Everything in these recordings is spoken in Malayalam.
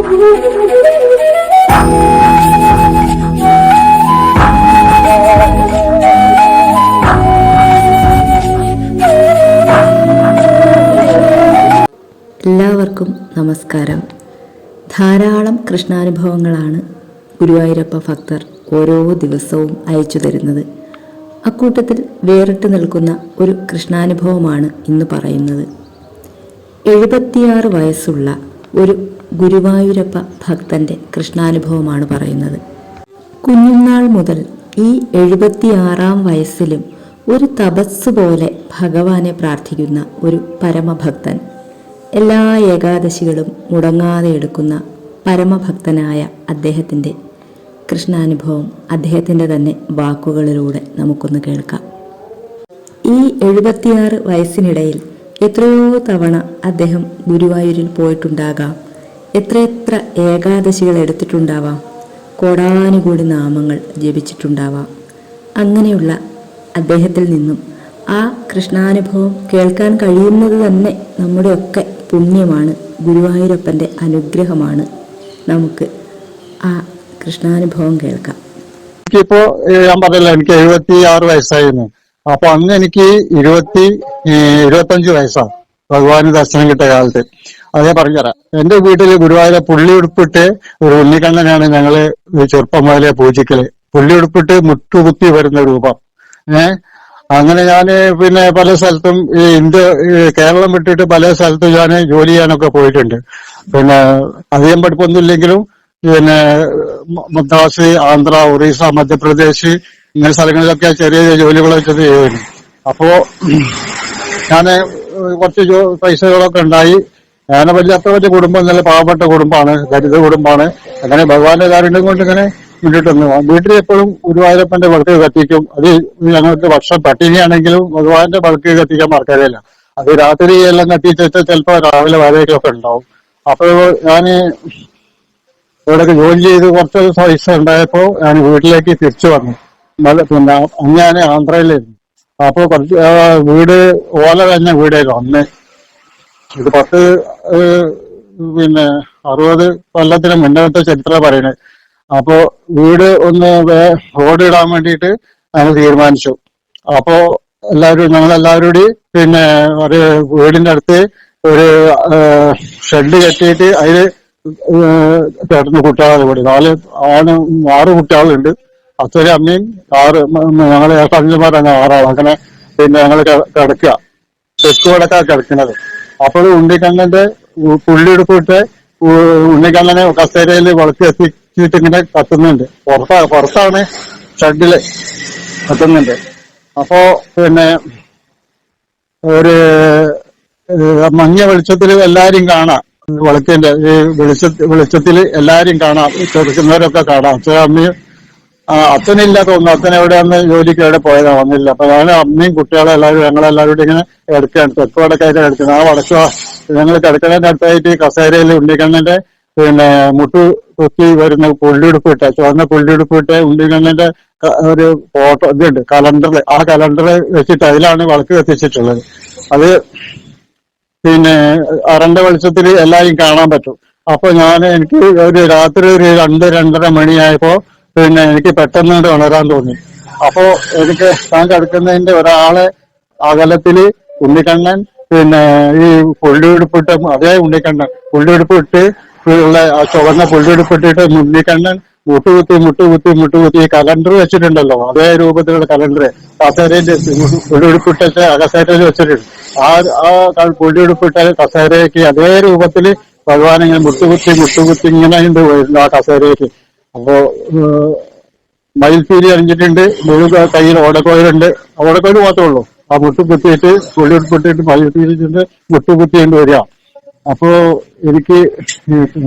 എല്ലാവർക്കും നമസ്കാരം. ധാരാളം കൃഷ്ണാനുഭവങ്ങളാണ് ഗുരുവായൂരപ്പ ഭക്തർ ഓരോ ദിവസവും അയച്ചു തരുന്നത്. അക്കൂട്ടത്തിൽ വേറിട്ട് നിൽക്കുന്ന ഒരു കൃഷ്ണാനുഭവമാണ് ഇന്ന് പറയുന്നത്. എഴുപത്തിയാറ് വയസ്സുള്ള ഒരു ഗുരുവായൂരപ്പ ഭക്തന്റെ കൃഷ്ണാനുഭവമാണ് പറയുന്നത്. കുഞ്ഞുനാൾ മുതൽ ഈ എഴുപത്തിയാറാം വയസ്സിലും ഒരു തപസ് പോലെ ഭഗവാനെ പ്രാർത്ഥിക്കുന്ന ഒരു പരമഭക്തൻ എല്ലാ ഏകാദശികളും മുടങ്ങാതെ എടുക്കുന്ന പരമഭക്തനായ അദ്ദേഹത്തിന്റെ കൃഷ്ണാനുഭവം അദ്ദേഹത്തിന്റെ തന്നെ വാക്കുകളിലൂടെ നമുക്കൊന്ന് കേൾക്കാം. ഈ എഴുപത്തിയാറ് വയസ്സിനിടയിൽ എത്രയോ തവണ അദ്ദേഹം ഗുരുവായൂരിൽ പോയിട്ടുണ്ടാകാം. എത്രയെത്ര ഏകാദശികൾ എടുത്തിട്ടുണ്ടാവാം? കോടാനുകൂടി നാമങ്ങൾ ജപിച്ചിട്ടുണ്ടാവാം. അങ്ങനെയുള്ള അദ്ദേഹത്തിൽ നിന്നും ആ കൃഷ്ണാനുഭവം കേൾക്കാൻ കഴിയുന്നത് തന്നെ നമ്മുടെയൊക്കെ പുണ്യമാണ്. ഗുരുവായൂരപ്പന്റെ അനുഗ്രഹമാണ്. നമുക്ക് ആ കൃഷ്ണാനുഭവം കേൾക്കാം. എനിക്കിപ്പോ ഞാൻ പറഞ്ഞല്ലോ എനിക്ക് എഴുപത്തി ആറ് വയസ്സായിരുന്നു. അപ്പൊ അന്ന് എനിക്ക് ഇരുപത്തി ഇരുപത്തഞ്ച് വയസ്സാണ്. ഭഗവാന് ദർശനം കിട്ടിയ കാലത്ത്. അതേ പറഞ്ഞുതരാം. എന്റെ വീട്ടിൽ ഗുരുവായൂരെ പുള്ളി ഉടുപ്പിട്ട് ഒരു ഉണ്ണിക്കണ്ണനാണ് ഞങ്ങൾ ചെറുപ്പം മുതലേ പൂജിക്കൽ. പുള്ളി ഉടുപ്പിട്ട് മുട്ടുകുത്തി വരുന്ന രൂപം. ഏഹ് അങ്ങനെ ഞാൻ പിന്നെ പല സ്ഥലത്തും ഈ ഇന്ത്യ കേരളം വിട്ടിട്ട് പല സ്ഥലത്തും ഞാൻ ജോലി ചെയ്യാനൊക്കെ പോയിട്ടുണ്ട്. പിന്നെ അധികം പഠിപ്പൊന്നും ഇല്ലെങ്കിലും പിന്നെ മദ്രാസ് ആന്ധ്ര ഒറീസ മധ്യപ്രദേശ് ഇങ്ങനെ സ്ഥലങ്ങളിലൊക്കെ ചെറിയ ചെറിയ ജോലികളൊക്കെ ചെയ്തിരുന്നു. അപ്പോ ഞാൻ കുറച്ച് പൈസകളൊക്കെ ഉണ്ടായി. അങ്ങനെ വലിയ അത്ര വലിയ കുടുംബം നല്ല പാവപ്പെട്ട കുടുംബമാണ് ദരിദ്ര കുടുംബമാണ്. അങ്ങനെ ഭഗവാന്റെ കാര്യം കൊണ്ട് ഇങ്ങനെ മുന്നിട്ട് വന്നു വീട്ടിൽ എപ്പോഴും ഗുരുവായൂരപ്പന്റെ വിളക്ക് കത്തിക്കും. അത് ഞങ്ങൾക്ക് വർഷം പട്ടിണിയാണെങ്കിലും ഭഗവാന്റെ വിളക്ക് കത്തിക്കാൻ മറക്കാറില്ല അത് രാത്രി എല്ലാം കത്തിച്ചിട്ട് ചിലപ്പോ രാവിലെ വരെയൊക്കെ ഉണ്ടാവും. അപ്പോ ഞാൻ ഇവിടെയൊക്കെ ജോലി ചെയ്ത് കുറച്ച് പൈസ ഉണ്ടായപ്പോ ഞാൻ വീട്ടിലേക്ക് തിരിച്ചു വന്നു. പിന്നെ ഞാൻ ആന്ധ്രയിലായിരുന്നു. അപ്പൊ കുറച്ച് വീട് ഓല തന്നെ വീടായിരുന്നു അന്ന് ഇത് പത്ത് പിന്നെ അറുപത് കൊല്ലത്തിന് മുന്നത്തെ ചരിത്ര പറയണേ. അപ്പോ വീട് ഒന്ന് റോഡ് ഇടാൻ വേണ്ടിയിട്ട് ഞങ്ങൾ തീരുമാനിച്ചു. അപ്പോ എല്ലാവരും ഞങ്ങളെല്ലാവരും കൂടി പിന്നെ ഒരു വീടിന്റെ അടുത്ത് ഒരു ഷെഡ് കെട്ടിയിട്ട് അതിൽ ചേട്ടന് കുട്ടികളെ കൂടി. നാല് ആണ് ആറ് കുട്ടികളുണ്ട്. അച്ഛനും അമ്മയും ആറ് ഞങ്ങളെ തന്നെ ആറാൾ അങ്ങനെ പിന്നെ ഞങ്ങൾ കിടക്കുക തെക്ക് വടക്കാണ് കിടക്കുന്നത് അപ്പോൾ ഉണ്ണിക്കണ്ണന്റെ പുള്ളി പുള്ളിയെടുപ്പിട്ട് ഉണ്ണിക്കണ്ണനെ കസേരയിൽ വളർത്തി എത്തിച്ചിട്ട് ഇങ്ങനെ കത്തുന്നുണ്ട്. പുറത്താ പുറത്താണ് ഷെഡിൽ കത്തുന്നുണ്ട്. അപ്പോ പിന്നെ ഒരു മഞ്ഞ വെളിച്ചത്തിൽ എല്ലാരും കാണാം. വിളക്കിന്റെ ഈ വെളിച്ച വെളിച്ചത്തിൽ എല്ലാരും കാണാം. ചെറുക്കുന്നവരൊക്കെ കാണാം. അച്ഛനും അമ്മയും ആ, അച്ഛനില്ല തോന്നുന്നു. അച്ഛൻ എവിടെയാന്ന് ജോലിക്ക് എവിടെ പോയതാ? വന്നില്ല. അപ്പൊ ഞാൻ അമ്മയും കുട്ടികളും എല്ലാവരും ഞങ്ങളെല്ലാവരും കൂടി ഇങ്ങനെ എടുക്കുകയാണ്. തെക്ക് വടക്കായിട്ട് എടുക്കുന്നത്. ആ വടക്ക ഞങ്ങൾ കിടക്കുന്നതിന്റെ അടുത്തായിട്ട് കസേരയിൽ ഉണ്ണിക്കണ്ണന്റെ പിന്നെ മുട്ടു കുത്തി വരുന്ന പുള്ളിയുടുപ്പിട്ട് ചുവന്ന പുള്ളിയുടുപ്പിട്ട് ഉണ്ണിക്കണ്ണന്റെ ക- ഒരു ഫോട്ടോ ഇതുണ്ട്. കലണ്ടറിൽ ആ കലണ്ടർ വെച്ചിട്ട് അതിലാണ് വിളക്ക് കത്തിച്ചിട്ടുള്ളത്. അത് പിന്നെ അരണ്ട വെളിച്ചത്തിൽ എല്ലാരും കാണാൻ പറ്റും. അപ്പൊ ഞാൻ എനിക്ക് ഒരു രാത്രി ഒരു രണ്ട് രണ്ടര മണിയായപ്പോ പിന്നെ എനിക്ക് പെട്ടെന്ന് ഉണരാൻ തോന്നി. അപ്പോ എനിക്ക് താൻ കിടക്കുന്നതിന്റെ ഒരാളെ അകലത്തിൽ ഉണ്ണിക്കണ്ണൻ പിന്നെ ഈ പുള്ളിയെടുപ്പിട്ട് അതേ ഉണ്ണിക്കണ്ണൻ. പുള്ളിയെടുപ്പിട്ട് ഉള്ള ആ ചുവന്ന പുള്ളിയെടുപ്പിട്ടിട്ട് ഉണ്ണിക്കണ്ണൻ മുട്ടുകുത്തി മുട്ടുകുത്തി മുട്ടുകുത്തി ഈ കലണ്ടർ വെച്ചിട്ടുണ്ടല്ലോ. അതേ രൂപത്തിലുള്ള കലണ്ടർ കസേരയിൽ പുള്ളിയെടുപ്പിട്ടിട്ട് അകസേരയിൽ വെച്ചിട്ടുണ്ട്. ആ ആ പുള്ളിയെടുപ്പിട്ട കസേരയ്ക്ക് അതേ രൂപത്തിൽ ഭഗവാൻ ഇങ്ങനെ മുട്ടുകുത്തി മുട്ടുകുത്തി ഇങ്ങനെ ഉണ്ട് ആ കസേരയ്ക്ക്. അപ്പോ മയിൽ മയിൽപ്പീലി അറിഞ്ഞിട്ടുണ്ട് മുഴുവൻ കയ്യിൽ ഓടക്കോയിലുണ്ട്. ഓടക്കോയിൽ മാത്രമേ ഉള്ളൂ. ആ മുട്ട് കുത്തിയിട്ട് തൊള്ളി ഉൾപ്പെട്ടിട്ട് മയിൽ മയിൽപ്പീലിന്റെ മുട്ട് കുത്തിയിട്ട് വരിക. അപ്പോ എനിക്ക്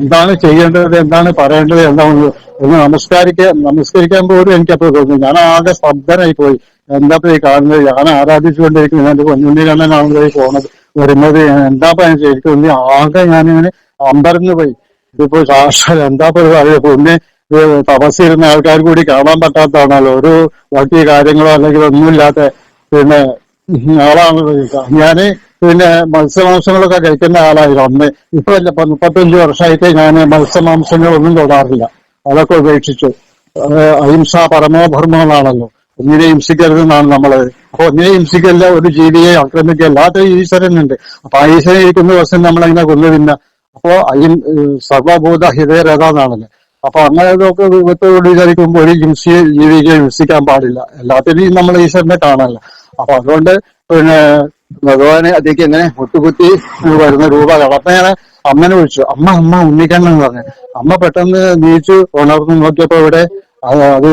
എന്താണ് ചെയ്യേണ്ടത് എന്താണ് പറയേണ്ടത് എന്താണെന്ന് ഒന്ന് നമസ്കരിക്കാൻ നമസ്കരിക്കാൻ പോലും എനിക്കപ്പോ തോന്നുന്നു ഞാൻ ആകെ സ്തബ്ധനായി പോയി. എന്താ ഈ കാണുന്നത്? ഞാൻ ആരാധിച്ചുകൊണ്ടിരിക്കുന്നത് എന്റെ പൊന്നുണ്ണി കണ്ണനാണല്ലോ ഈ പോണത് വരുന്നത്. എന്താ ശരിക്കും ആകെ ഞാനിങ്ങനെ അമ്പരന്ന് പോയി. ഇതിപ്പോ സാക്ഷാൽ എന്താ പറയുക പൊന്നെ തപസ്സിരുന്ന ആൾക്കാർ കൂടി കാണാൻ പറ്റാത്തതാണല്ലോ. ഒരു ബാക്കി കാര്യങ്ങളോ അല്ലെങ്കിൽ ഒന്നുമില്ലാത്ത പിന്നെ ആളാണ് ഞാൻ പിന്നെ മത്സ്യമാംസങ്ങളൊക്കെ കഴിക്കുന്ന ആളായിരുന്നു അന്ന്. ഇപ്പൊ മുപ്പത്തഞ്ച് വർഷമായിട്ട് ഞാൻ മത്സ്യമാംസങ്ങളൊന്നും തൊടാറില്ല. അതൊക്കെ ഉപേക്ഷിച്ചു. അഹിംസ പരമോധർമ്മങ്ങളാണല്ലോ. ഒന്നിനെ ഹിംസിക്കരുതെന്നാണ് നമ്മൾ. അപ്പൊ ഒന്നിനെ ഹിംസിക്കല്ല ഒരു ജീവിയെ ആക്രമിക്കുക അല്ലാത്ത ഈശ്വരനുണ്ട്. അപ്പൊ ആ ഈശ്വരൻ ഇരിക്കുന്ന ദിവസം കൊന്നു തിന്ന. അപ്പോ അഹിം സർവഭൂത ഹിതേരഥാന്നാണല്ലോ അപ്പൊ അങ്ങനെ ഇതൊക്കെ വിപത്തോട് വിചാരിക്കുമ്പോൾ ഒരു ഹിംസയെ ജീവിക്കാൻ ഹിംസിക്കാൻ പാടില്ല. എല്ലാത്തിനെയും നമ്മൾ ഈശ്വരനെ കാണാനല്ല. അപ്പൊ അതുകൊണ്ട് പിന്നെ ഭഗവാനെ അതിലേക്ക് ഇങ്ങനെ മുട്ടുകുത്തി വരുന്ന രൂപ അപ്പൊ അമ്മനെ വിളിച്ചു. അമ്മ അമ്മ ഉണ്ണിക്കണ്ണെന്ന് പറഞ്ഞു. അമ്മ പെട്ടെന്ന് നീച്ചു ഉണർന്നു നോക്കിയപ്പോ ഇവിടെ അത്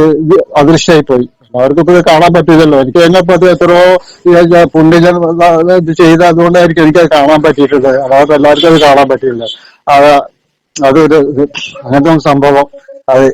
അദൃശ്യമായി പോയി. അവർക്ക് ഇത് കാണാൻ പറ്റില്ലല്ലോ എനിക്ക് ഇപ്പൊ അത് എത്രയോ പുണ്യജൻ ഇത് ചെയ്ത അതുകൊണ്ടായിരിക്കും എനിക്ക് അത് കാണാൻ പറ്റിയിട്ടുള്ളത് അതായത് എല്ലാവർക്കും അത് കാണാൻ പറ്റിയില്ല. അതൊരു അങ്ങനത്തെ സംഭവം. അത്